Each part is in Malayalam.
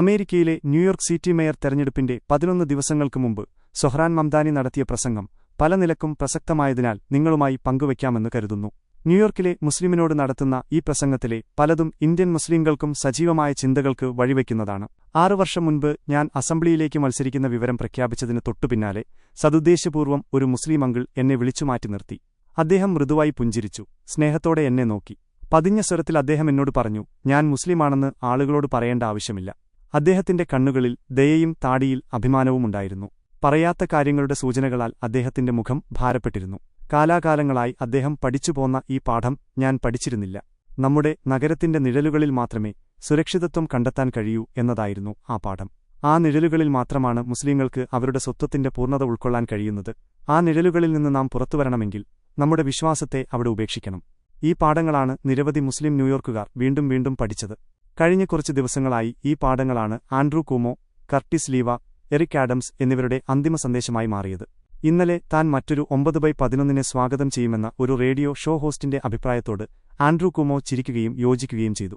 അമേരിക്കയിലെ ന്യൂയോർക്ക് സിറ്റി മേയർ തെരഞ്ഞെടുപ്പിന്റെ പതിനൊന്ന് ദിവസങ്ങൾക്ക് മുമ്പ് സൊഹ്റാൻ മംദാനി നടത്തിയ പ്രസംഗം പല നിലക്കും പ്രസക്തമായതിനാൽ നിങ്ങളുമായി പങ്കുവയ്ക്കാമെന്ന് കരുതുന്നു. ന്യൂയോർക്കിലെ മുസ്ലിമിനോട് നടത്തുന്ന ഈ പ്രസംഗത്തിലെ പലതും ഇന്ത്യൻ മുസ്ലിംകൾക്കും സജീവമായ ചിന്തകൾക്ക് വഴിവെക്കുന്നതാണ് ആറു വർഷം മുൻപ് ഞാൻ അസംബ്ലിയിലേക്ക് മത്സരിക്കുന്ന വിവരം പ്രഖ്യാപിച്ചതിന് തൊട്ടുപിന്നാലെ സതുദ്ദേശപൂർവം ഒരു മുസ്ലിം അങ്കിൾ എന്നെ വിളിച്ചുമാറ്റി നിർത്തി. അദ്ദേഹം മൃദുവായി പുഞ്ചിരിച്ചു സ്നേഹത്തോടെ എന്നെ നോക്കി. പതിഞ്ഞ സ്വരത്തിൽ അദ്ദേഹം എന്നോട് പറഞ്ഞു ഞാൻ മുസ്ലിമാണെന്ന് ആളുകളോട് പറയേണ്ട ആവശ്യമില്ല. അദ്ദേഹത്തിന്റെ കണ്ണുകളിൽ ദയയും താടിയിൽ അഭിമാനവുമുണ്ടായിരുന്നു. പറയാത്ത കാര്യങ്ങളുടെ സൂചനകളാൽ അദ്ദേഹത്തിന്റെ മുഖം ഭാരപ്പെട്ടിരുന്നു. കാലാകാലങ്ങളായി അദ്ദേഹം പഠിച്ചുപോന്ന ഈ പാഠം ഞാൻ പഠിച്ചിരുന്നില്ല. നമ്മുടെ നഗരത്തിന്റെ നിഴലുകളിൽ മാത്രമേ സുരക്ഷിതത്വം കണ്ടെത്താൻ കഴിയൂ എന്നതായിരുന്നു ആ പാഠം. ആ നിഴലുകളിൽ മാത്രമാണ് മുസ്ലിങ്ങൾക്ക് അവരുടെ സ്വത്വത്തിന്റെ പൂർണത ഉൾക്കൊള്ളാൻ കഴിയുന്നത്. ആ നിഴലുകളിൽ നിന്ന് നാം പുറത്തുവരണമെങ്കിൽ നമ്മുടെ വിശ്വാസത്തെ അവിടെ ഉപേക്ഷിക്കണം. ഈ പാഠങ്ങളാണ് നിരവധി മുസ്ലിം ന്യൂയോർക്കുകാർ വീണ്ടും വീണ്ടും പഠിച്ചത്. കഴിഞ്ഞ കുറച്ച് ദിവസങ്ങളായി ഈ പാഠങ്ങളാണ് Andrew Cuomo Curtis Sliwa Eric Adams എന്നിവരുടെ അന്തിമ സന്ദേശമായി മാറിയത്. ഇന്നലെ താൻ മറ്റൊരു ഒമ്പത് ബൈ പതിനൊന്നിനെ സ്വാഗതം ചെയ്യുമെന്ന ഒരു റേഡിയോ ഷോ ഹോസ്റ്റിന്റെ അഭിപ്രായത്തോട് ആൻഡ്രൂ കുമോ ചിരിക്കുകയും യോജിക്കുകയും ചെയ്തു.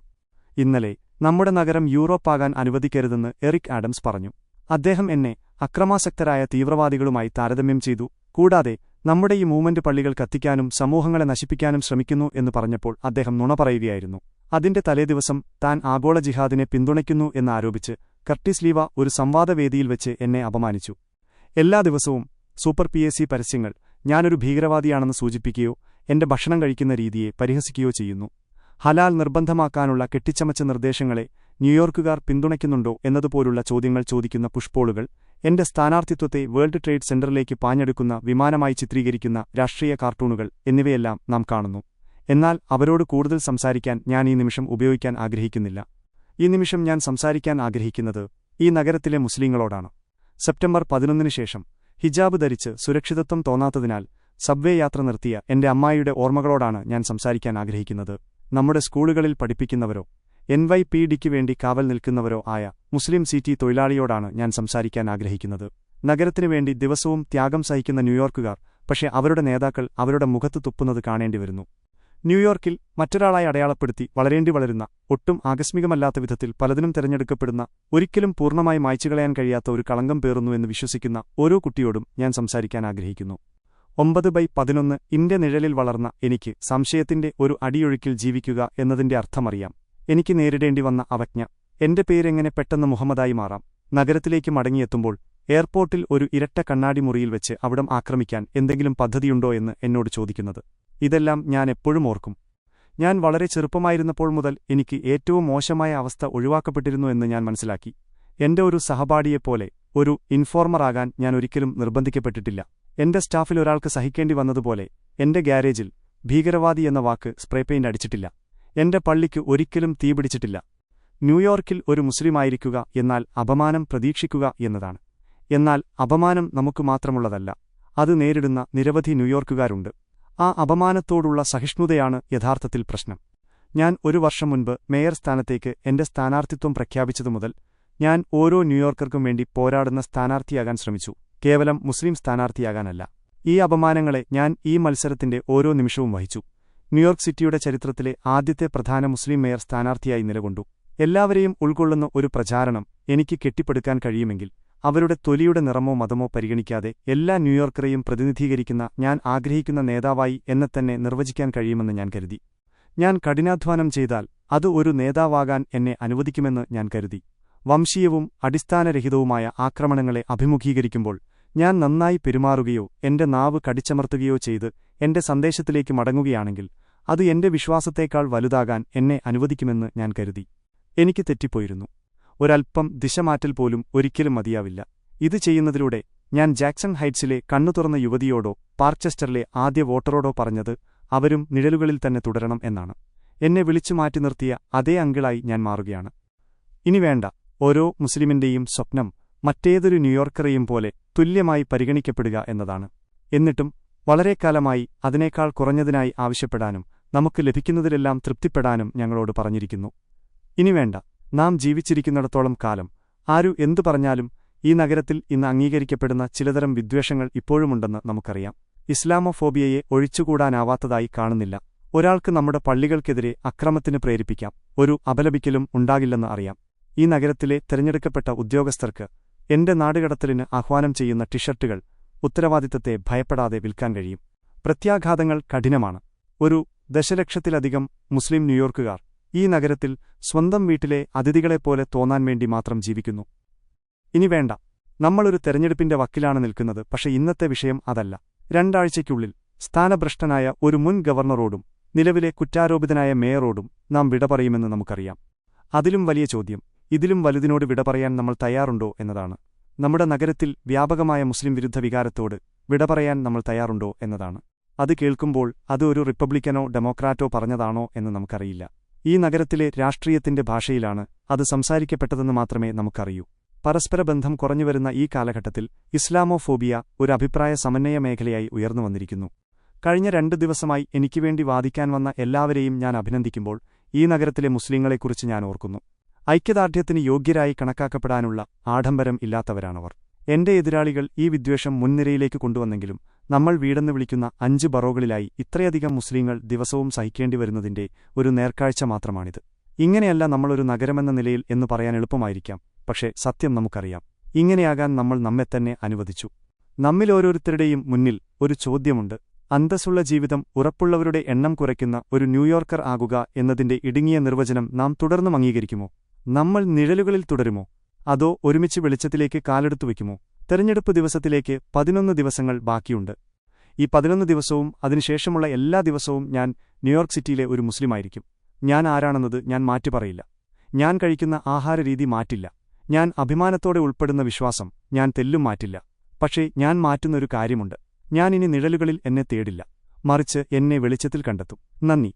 ഇന്നലെ നമ്മുടെ നഗരം യൂറോപ്പാകാൻ അനുവദിക്കരുതെന്ന് എറിക് ആഡംസ് പറഞ്ഞു. അദ്ദേഹം എന്നെ അക്രമാസക്തരായ തീവ്രവാദികളുമായി താരതമ്യം ചെയ്തു കൂടാതെ നമ്മുടെ ഈ മൂവ്മെന്റ് പള്ളികൾ കത്തിക്കാനും സമൂഹങ്ങളെ നശിപ്പിക്കാനും ശ്രമിക്കുന്നു എന്ന് പറഞ്ഞപ്പോൾ അദ്ദേഹം നുണ പറയുകയായിരുന്നു. അതിന്റെ തലേദിവസം താൻ ആഗോള ജിഹാദിനെ പിന്തുണയ്ക്കുന്നു എന്നാരോപിച്ച് കർട്ടിസ് ലീവ ഒരു സംവാദവേദിയിൽ വെച്ച് എന്നെ അപമാനിച്ചു. എല്ലാ ദിവസവും സൂപ്പർ പി എസ് സി പരസ്യങ്ങൾ ഞാനൊരു ഭീകരവാദിയാണെന്ന് സൂചിപ്പിക്കുകയോ എന്റെ ഭക്ഷണം കഴിക്കുന്ന രീതിയെ പരിഹസിക്കുകയോ ചെയ്യുന്നു. ഹലാൽ നിർബന്ധമാക്കാനുള്ള കെട്ടിച്ചമച്ച നിർദ്ദേശങ്ങളെ ന്യൂയോർക്കുകാർ പിന്തുണയ്ക്കുന്നുണ്ടോ എന്നതുപോലുള്ള ചോദ്യങ്ങൾ ചോദിക്കുന്ന പുഷ്പോളുകൾ എന്റെ സ്ഥാനാർത്ഥിത്വത്തെ വേൾഡ് ട്രേഡ് സെന്ററിലേക്ക് പാഞ്ഞെടുക്കുന്ന വിമാനമായി ചിത്രീകരിക്കുന്ന രാഷ്ട്രീയ കാർട്ടൂണുകൾ എന്നിവയെല്ലാം നാം കാണുന്നു. എന്നാൽ അവരോട് കൂടുതൽ സംസാരിക്കാൻ ഞാൻ ഈ നിമിഷം ഉപയോഗിക്കാൻ ആഗ്രഹിക്കുന്നില്ല. ഈ നിമിഷം ഞാൻ സംസാരിക്കാൻ ആഗ്രഹിക്കുന്നത് ഈ നഗരത്തിലെ മുസ്ലിങ്ങളോടാണ്. സെപ്റ്റംബർ പതിനൊന്നിന് ശേഷം ഹിജാബ് ധരിച്ച് സുരക്ഷിതത്വം തോന്നാത്തതിനാൽ സബ്വേ യാത്ര നിർത്തിയ എന്റെ അമ്മായിയുടെ ഓർമ്മകളോടാണ് ഞാൻ സംസാരിക്കാൻ ആഗ്രഹിക്കുന്നത്. നമ്മുടെ സ്കൂളുകളിൽ പഠിപ്പിക്കുന്നവരോ എൻ വൈ പി ഡിക്ക് വേണ്ടി കാവൽ നിൽക്കുന്നവരോ ആയ മുസ്ലിം സിറ്റി തൊഴിലാളിയോടാണ് ഞാൻ സംസാരിക്കാൻ ആഗ്രഹിക്കുന്നത്. നഗരത്തിനുവേണ്ടി ദിവസവും ത്യാഗം സഹിക്കുന്ന ന്യൂയോർക്കുകാർ പക്ഷേ അവരുടെ നേതാക്കൾ അവരുടെ മുഖത്ത് തുപ്പുന്നത് കാണേണ്ടി വരുന്നു ന്യൂയോർക്കിൽ മറ്റൊരാളായി അടയാളപ്പെടുത്തി വളരേണ്ടി വളരുന്ന ഒട്ടും ആകസ്മികമല്ലാത്ത വിധത്തിൽ പലതിനും തെരഞ്ഞെടുക്കപ്പെടുന്ന ഒരിക്കലും പൂർണമായി മായ്ച്ചുകളയാൻ കഴിയാത്ത ഒരു കളങ്കം പേറുന്നു എന്ന് വിശ്വസിക്കുന്ന ഓരോ കുട്ടിയോടും ഞാൻ സംസാരിക്കാൻ ആഗ്രഹിക്കുന്നു. ഒമ്പത് ബൈ പതിനൊന്ന് ഇന്റെ നിഴലിൽ വളർന്ന എനിക്ക് സംശയത്തിന്റെ ഒരു അടിയൊഴുക്കിൽ ജീവിക്കുക എന്നതിന്റെ അർത്ഥമറിയാം. എനിക്ക് നേരിടേണ്ടി വന്ന അവജ്ഞ എന്റെ പേരെങ്ങനെ പെട്ടെന്ന് മുഹമ്മദായി മാറാം? നഗരത്തിലേക്ക് മടങ്ങിയെത്തുമ്പോൾ എയർപോർട്ടിൽ ഒരു ഇരട്ട കണ്ണാടി മുറിയിൽ വെച്ച് അവിടം ആക്രമിക്കാൻ എന്തെങ്കിലും പദ്ധതിയുണ്ടോ എന്ന് എന്നോട് ചോദിക്കുന്നത്. ഇതെല്ലാം ഞാൻ എപ്പോഴും ഓർക്കും. ഞാൻ വളരെ ചെറുപ്പമായിരുന്നപ്പോൾ മുതൽ എനിക്ക് ഏറ്റവും മോശമായ അവസ്ഥ ഒഴിവാക്കപ്പെട്ടിരുന്നു എന്ന് ഞാൻ മനസ്സിലാക്കി. എന്റെ ഒരു സഹപാഠിയെപ്പോലെ ഒരു ഇൻഫോർമറാകാൻ ഞാൻ ഒരിക്കലും നിർബന്ധിക്കപ്പെട്ടിട്ടില്ല. എന്റെ സ്റ്റാഫിൽ ഒരാൾക്ക് സഹിക്കേണ്ടി വന്നതുപോലെ എന്റെ ഗ്യാരേജിൽ ഭീകരവാദി എന്ന വാക്ക് സ്പ്രേ പെയിന്റ് അടിച്ചിട്ടില്ല. എന്റെ പള്ളിക്ക് ഒരിക്കലും തീപിടിച്ചിട്ടില്ല ന്യൂയോർക്കിൽ ഒരു മുസ്ലിമായിരിക്കുക എന്നാൽ അപമാനം പ്രതീക്ഷിക്കുക എന്നതാണ്. എന്നാൽ അപമാനം നമുക്ക് മാത്രമുള്ളതല്ല അത് നേരിടുന്ന നിരവധി ന്യൂയോർക്കുകാരുണ്ട്. ആ അപമാനത്തോടുള്ള സഹിഷ്ണുതയാണ് യഥാർത്ഥത്തിൽ പ്രശ്നം. ഞാൻ ഒരു വർഷം മുൻപ് മേയർ സ്ഥാനത്തേക്ക് എന്റെ സ്ഥാനാർത്ഥിത്വം പ്രഖ്യാപിച്ചതു മുതൽ ഞാൻ ഓരോ ന്യൂയോർക്കർക്കും വേണ്ടി പോരാടുന്ന സ്ഥാനാർത്ഥിയാകാൻ ശ്രമിച്ചു. കേവലം മുസ്ലിം സ്ഥാനാർത്ഥിയാകാനല്ല. ഈ അപമാനങ്ങളെ ഞാൻ ഈ മത്സരത്തിന്റെ ഓരോ നിമിഷവും വഹിച്ചു. ന്യൂയോർക്ക് സിറ്റിയുടെ ചരിത്രത്തിലെ ആദ്യത്തെ പ്രധാന മുസ്ലിം മേയർ സ്ഥാനാർത്ഥിയായി നിലകൊണ്ടു. എല്ലാവരെയും ഉൾക്കൊള്ളുന്ന ഒരു പ്രചാരണം എനിക്ക് കെട്ടിപ്പടുക്കാൻ കഴിയുമെങ്കിൽ അവരുടെ തൊലിയുടെ നിറമോ മതമോ പരിഗണിക്കാതെ എല്ലാ ന്യൂയോർക്കറെയും പ്രതിനിധീകരിക്കുന്ന ഞാൻ ആഗ്രഹിക്കുന്ന നേതാവായി എന്നെ തന്നെ നിർവചിക്കാൻ കഴിയുമെന്ന് ഞാൻ കരുതി. ഞാൻ കഠിനാധ്വാനം ചെയ്താൽ അത് ഒരു നേതാവാകാൻ എന്നെ അനുവദിക്കുമെന്ന് ഞാൻ കരുതി. വംശീയവും അടിസ്ഥാനരഹിതവുമായ ആക്രമണങ്ങളെ അഭിമുഖീകരിക്കുമ്പോൾ ഞാൻ നന്നായി പെരുമാറുകയോ എന്റെ നാവ് കടിച്ചമർത്തുകയോ ചെയ്ത് എന്റെ സന്ദേശത്തിലേക്ക് മടങ്ങുകയാണെങ്കിൽ അത് എന്റെ വിശ്വാസത്തേക്കാൾ വലുതാകാൻ എന്നെ അനുവദിക്കുമെന്ന് ഞാൻ കരുതി. എനിക്ക് തെറ്റിപ്പോയിരുന്നു. ഒരൽപ്പം ദിശമാറ്റൽ പോലും ഒരിക്കലും മതിയാവില്ല. ഇത് ചെയ്യുന്നതിലൂടെ ഞാൻ ജാക്സൺ ഹൈറ്റ്സിലെ കണ്ണു തുറന്ന യുവതിയോടോ പാർക്ക്ചെസ്റ്ററിലെ ആദ്യ വോട്ടറോടോ പറഞ്ഞത് അവരും നിഴലുകളിൽ തന്നെ തുടരണം എന്നാണ്. എന്നെ വിളിച്ചു മാറ്റി നിർത്തിയ അതേ അങ്കിളായി ഞാൻ മാറുകയാണ്. ഇനി വേണ്ട. ഓരോ മുസ്ലിമിന്റെയും സ്വപ്നം മറ്റേതൊരു ന്യൂയോർക്കറെയും പോലെ തുല്യമായി പരിഗണിക്കപ്പെടുക എന്നതാണ്. എന്നിട്ടും വളരെ കാലമായി അതിനേക്കാൾ കുറഞ്ഞതിനായി ആവശ്യപ്പെടാനും നമുക്ക് ലഭിക്കുന്നതിലെല്ലാം തൃപ്തിപ്പെടാനും ഞങ്ങളോട് പറഞ്ഞിരിക്കുന്നു. ഇനി വേണ്ട. നാം ജീവിച്ചിരിക്കുന്നിടത്തോളം കാലം. ആരു എന്തു പറഞ്ഞാലും ഈ നഗരത്തിൽ ഇന്ന് അംഗീകരിക്കപ്പെടുന്ന ചിലതരം വിദ്വേഷങ്ങൾ ഇപ്പോഴുമുണ്ടെന്ന് നമുക്കറിയാം. ഇസ്ലാമോഫോബിയയെ ഒഴിച്ചുകൂടാനാവാത്തതായി കാണുന്നില്ല. ഒരാൾക്ക് നമ്മുടെ പള്ളികൾക്കെതിരെ അക്രമത്തിന് പ്രേരിപ്പിക്കാം. ഒരു അപലപിക്കലും ഉണ്ടാകില്ലെന്ന് അറിയാം. ഈ നഗരത്തിലെ തെരഞ്ഞെടുക്കപ്പെട്ട ഉദ്യോഗസ്ഥർക്ക് എന്റെ നാടുകടത്തലിന് ആഹ്വാനം ചെയ്യുന്ന ടിഷർട്ടുകൾ ഉത്തരവാദിത്തത്തെ ഭയപ്പെടാതെ വിൽക്കാൻ കഴിയും. പ്രത്യാഘാതങ്ങൾ കഠിനമാണ്. ഒരു ദശലക്ഷത്തിലധികം മുസ്ലിം ന്യൂയോർക്കുകാർ ഈ നഗരത്തിൽ സ്വന്തം വീട്ടിലെ അതിഥികളെപ്പോലെ തോന്നാൻ വേണ്ടി മാത്രം ജീവിക്കുന്നു. ഇനി വേണ്ട. നമ്മളൊരു തെരഞ്ഞെടുപ്പിന്റെ വക്കിലാണ് നിൽക്കുന്നത് പക്ഷേ ഇന്നത്തെ വിഷയം അതല്ല. രണ്ടാഴ്ചയ്ക്കുള്ളിൽ സ്ഥാനഭ്രഷ്ടനായ ഒരു മുൻ ഗവർണറോടും നിലവിലെ കുറ്റാരോപിതനായ മേയറോടും നാം വിട പറയുമെന്ന് നമുക്കറിയാം. അതിലും വലിയ ചോദ്യം ഇതിലും വലുതിനോട് വിട പറയാൻ നമ്മൾ തയ്യാറുണ്ടോ എന്നതാണ്. നമ്മുടെ നഗരത്തിൽ വ്യാപകമായ മുസ്ലിം വിരുദ്ധ വികാരത്തോട് വിട പറയാൻ നമ്മൾ തയ്യാറുണ്ടോ എന്നതാണ്. അത് കേൾക്കുമ്പോൾ അത് ഒരു റിപ്പബ്ലിക്കനോ ഡെമോക്രാറ്റോ പറഞ്ഞതാണോ എന്ന് നമുക്കറിയില്ല. ഈ നഗരത്തിലെ രാഷ്ട്രീയത്തിന്റെ ഭാഷയിലാണ് അത് സംസാരിക്കപ്പെട്ടതെന്ന് മാത്രമേ നമുക്കറിയൂ. പരസ്പര ബന്ധം കുറഞ്ഞുവരുന്ന ഈ കാലഘട്ടത്തിൽ ഇസ്ലാമോഫോബിയ ഒരു അഭിപ്രായ സമന്വയ മേഖലയായി ഉയർന്നുവന്നിരിക്കുന്നു കഴിഞ്ഞ രണ്ട് ദിവസമായി എനിക്കുവേണ്ടി വാദിക്കാൻ വന്ന എല്ലാവരെയും ഞാൻ അഭിനന്ദിക്കുമ്പോൾ ഈ നഗരത്തിലെ മുസ്ലിങ്ങളെക്കുറിച്ച് ഞാൻ ഓർക്കുന്നു. ഐക്യദാർഢ്യത്തിന് യോഗ്യരായി കണക്കാക്കപ്പെടാനുള്ള ആഡംബരം ഇല്ലാത്തവരാണവർ. എന്റെ എതിരാളികൾ ഈ വിദ്വേഷം മുൻനിരയിലേക്ക് കൊണ്ടുവന്നെങ്കിലും നമ്മൾ വീടെന്ന് വിളിക്കുന്ന അഞ്ച് ബറോകളിലായി ഇത്രയധികം മുസ്ലിങ്ങൾ ദിവസവും സഹിക്കേണ്ടി വരുന്നതിന്റെ ഒരു നേർക്കാഴ്ച മാത്രമാണിത്. ഇങ്ങനെയല്ല നമ്മളൊരു നഗരമെന്ന നിലയിൽ എന്ന് പറയാൻ എളുപ്പമായിരിക്കാം പക്ഷേ സത്യം നമുക്കറിയാം. ഇങ്ങനെയാകാൻ നമ്മൾ നമ്മെ തന്നെ അനുവദിച്ചു. നമ്മിലോരോരുത്തരുടെയും മുന്നിൽ ഒരു ചോദ്യമുണ്ട്. അന്തസ്സുള്ള ജീവിതം ഉറപ്പുള്ളവരുടെ എണ്ണം കുറയ്ക്കുന്ന ഒരു ന്യൂയോർക്കർ ആകുക എന്നതിന്റെ ഇടുങ്ങിയ നിർവചനം നാം തുടർന്നും അംഗീകരിക്കുമോ? നമ്മൾ നിഴലുകളിൽ തുടരുമോ? അതോ ഒരുമിച്ച് വെളിച്ചത്തിലേക്ക് കാലെടുത്തു വയ്ക്കുമോ? തെരഞ്ഞെടുപ്പ് ദിവസത്തിലേക്ക് പതിനൊന്ന് ദിവസങ്ങൾ ബാക്കിയുണ്ട്. ഈ പതിനൊന്ന് ദിവസവും അതിനുശേഷമുള്ള എല്ലാ ദിവസവും ഞാൻ ന്യൂയോർക്ക് സിറ്റിയിലെ ഒരു മുസ്ലിമായിരിക്കും. ഞാൻ ആരാണെന്നത് ഞാൻ മാറ്റി പറയില്ല. ഞാൻ കഴിക്കുന്ന ആഹാരരീതി മാറ്റില്ല. ഞാൻ അഭിമാനത്തോടെ ഉൾപ്പെടുന്ന വിശ്വാസം ഞാൻ തെല്ലും മാറ്റില്ല. പക്ഷേ ഞാൻ മാറ്റുന്നൊരു കാര്യമുണ്ട്. ഞാനിനി നിഴലുകളിൽ എന്നെ തേടില്ല. മറിച്ച് എന്നെ വെളിച്ചത്തിൽ കണ്ടെത്തും. നന്ദി.